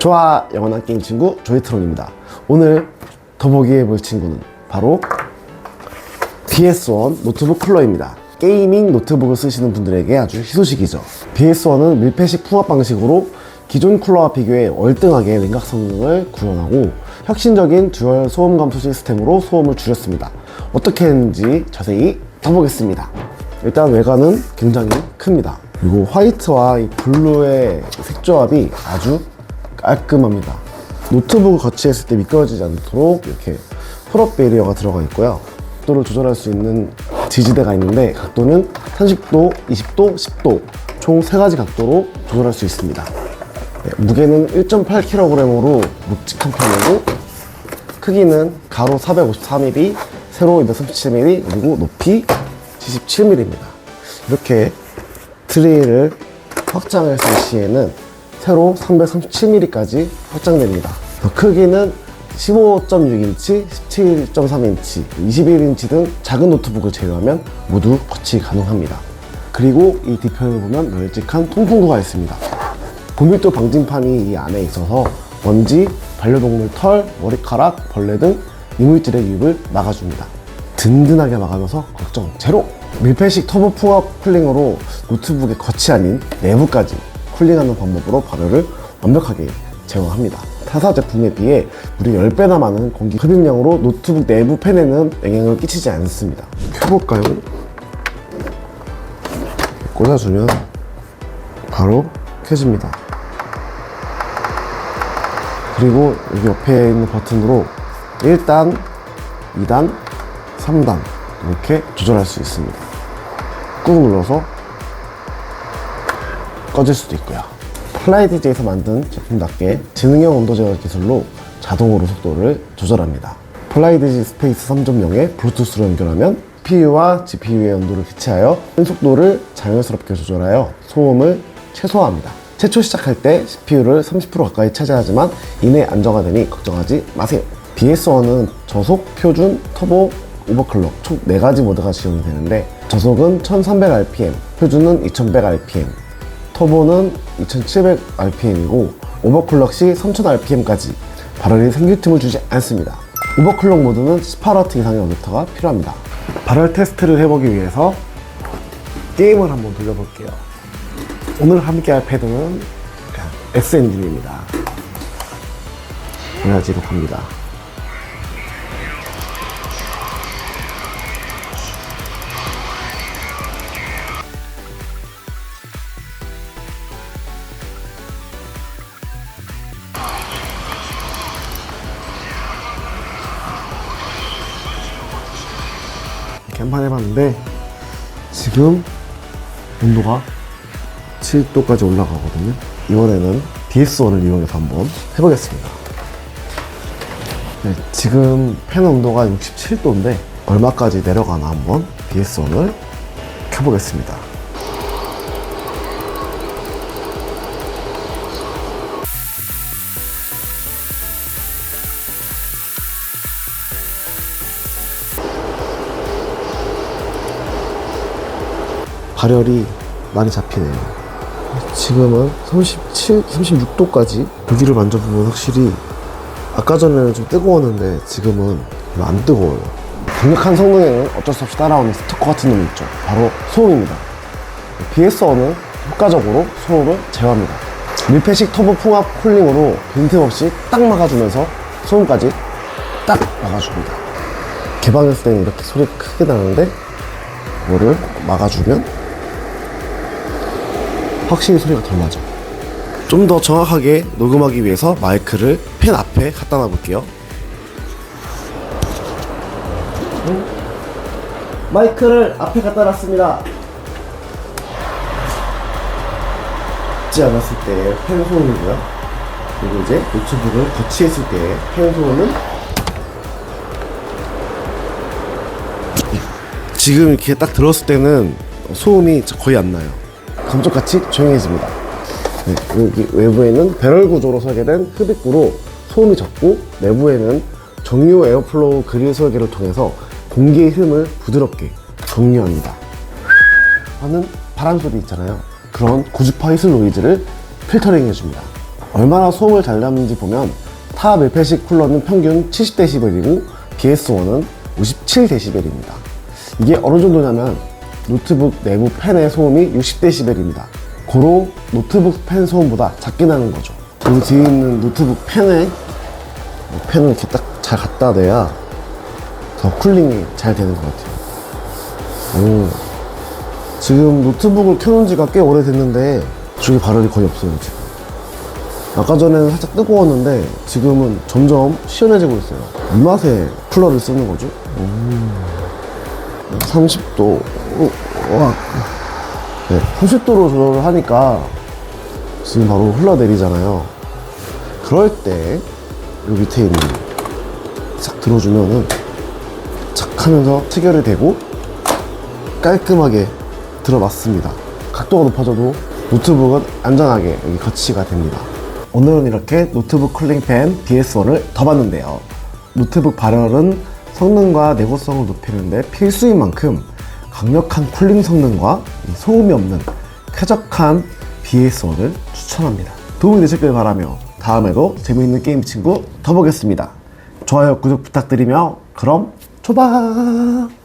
좋아 영원한 게임 친구 조이트론입니다. 오늘 더보기 해볼 친구는 바로 BS1 노트북 쿨러입니다. 게이밍 노트북을 쓰시는 분들에게 아주 희소식이죠. BS1은 밀폐식 풍합 방식으로 기존 쿨러와 비교해 월등하게 냉각 성능을 구현하고 혁신적인 듀얼 소음 감소 시스템으로 소음을 줄였습니다. 어떻게 했는지 자세히 봐보겠습니다. 일단 외관은 굉장히 큽니다. 그리고 화이트와 이 블루의 색조합이 아주 깔끔합니다. 노트북을 거치했을 때 미끄러지지 않도록 이렇게 홀업 베리어가 들어가 있고요. 각도를 조절할 수 있는 지지대가 있는데 각도는 30도, 20도, 10도 총세 가지 각도로 조절할 수 있습니다. 네, 무게는 1.8kg으로 묵직한 편이고 크기는 가로 454mm, 세로 237mm, 그리고 높이 77mm입니다. 이렇게 트레이를 확장했을 시에는 세로 337mm까지 확장됩니다. 크기는 15.6인치, 17.3인치, 21인치 등 작은 노트북을 제외하면 모두 거치 가능합니다. 그리고 이 뒤편을 보면 널찍한 통풍구가 있습니다. 고밀도 방진판이 이 안에 있어서 먼지, 반려동물 털, 머리카락, 벌레 등 이물질의 유입을 막아줍니다. 든든하게 막아줘서 걱정 제로! 밀폐식 터보 풍합 쿨링으로 노트북의 겉이 아닌 내부까지 쿨링하는 방법으로 발열을 완벽하게 제어합니다. 타사 제품에 비해 무려 10배나 많은 공기 흡입량으로 노트북 내부 팬에는 영향을 끼치지 않습니다. 켜볼까요? 꽂아주면 바로 켜집니다. 그리고 여기 옆에 있는 버튼으로 1단, 2단, 3단 이렇게 조절할 수 있습니다. 꾹 눌러서 꺼질 수도 있고요. 플라이디즈에서 만든 제품답게 지능형 온도 제어 기술로 자동으로 속도를 조절합니다. 플라이디즈 스페이스 3.0에 블루투스로 연결하면 CPU와 GPU의 온도를 교체하여 속도를 자연스럽게 조절하여 소음을 최소화합니다. 최초 시작할 때 CPU를 30% 가까이 차지하지만 이내 안정화되니 걱정하지 마세요. BS1은 저속, 표준, 터보, 오버클럭 총 4가지 모드가 지원이 되는데 저속은 1300rpm, 표준은 2100rpm, 터보는 2700rpm이고 오버클럭 시 3000rpm까지 발열이 생길 틈을 주지 않습니다. 오버클럭 모드는 18W 이상의 어댑터가 필요합니다. 발열 테스트를 해보기 위해서 게임을 한번 돌려볼게요. 오늘 함께 할 패드는 S 엔진입니다. 에너지로 갑니다. 이렇게 한판 해봤는데 지금 온도가 7도까지 올라가거든요. 이번에는 DS1을 이용해서 한번 해보겠습니다. 네, 지금 팬 온도가 67도인데 얼마까지 내려가나 한번 DS1을 켜보겠습니다. 발열이 많이 잡히네요. 지금은 37, 36도까지 고기를 만져보면 확실히 아까 전에는 좀 뜨거웠는데 지금은 안 뜨거워요. 강력한 성능에는 어쩔 수 없이 따라오는 스토커 같은 놈이 있죠. 바로 소음입니다. BS1은 효과적으로 소음을 제어합니다. 밀폐식 터보 풍합 쿨링으로 빈틈없이 딱 막아주면서 소음까지 딱 막아줍니다. 개방했을 때는 이렇게 소리가 크게 나는데 이거를 막아주면 확실히 소리가 덜 나죠. 좀 더 정확하게 녹음하기 위해서 마이크를 펜 앞에 갖다 놔볼게요. 마이크를 앞에 갖다 놨습니다. 듣지 않았을 때의 펜 소음이고요. 그리고 이제 노트북을 거치했을 때의 펜 소음은 지금 이렇게 딱 들었을 때는 소음이 거의 안 나요. 감쪽같이 조용해집니다. 네, 여기 외부에는 배럴 구조로 설계된 흡입구로 소음이 적고 내부에는 정류 에어플로우 그릴 설계를 통해서 공기의 흐름을 부드럽게 정류합니다. 하는 바람 소리 있잖아요. 그런 고주파 희슬 노이즈를 필터링 해줍니다. 얼마나 소음을 잘 잡는지 보면 타 밀폐식 쿨러는 평균 70dB이고 BS1은 57dB입니다. 이게 어느 정도냐면 노트북 내부 팬의 소음이 60dB입니다. 고로 노트북 팬 소음보다 작게 나는 거죠. 그리고 뒤에 있는 노트북 팬에 팬을 이렇게 딱 잘 갖다 대야 더 쿨링이 잘 되는 것 같아요. 오. 지금 노트북을 켜놓은 지가 꽤 오래됐는데 저기 발열이 거의 없어요 지금 아까 전에는 살짝 뜨거웠는데 지금은 점점 시원해지고 있어요 이 맛에 쿨러를 쓰는 거죠 오. 30도 오, 와. 네, 30도로 조절을 하니까 지금 바로 흘러내리잖아요 그럴 때이 밑에 있는 싹 들어주면은 착 하면서 체결이 되고 깔끔하게 들어맞습니다. 각도가 높아져도 노트북은 안전하게 여기 거치가 됩니다. 오늘은 이렇게 노트북 쿨링팬 BS1을 더 봤는데요. 노트북 발열은 성능과 내구성을 높이는데 필수인 만큼 강력한 쿨링 성능과 이 소음이 없는 쾌적한 BS1을 추천합니다. 도움이 되셨길 바라며 다음에도 재미있는 게임 친구 더 보겠습니다. 좋아요, 구독 부탁드리며 그럼 초밥!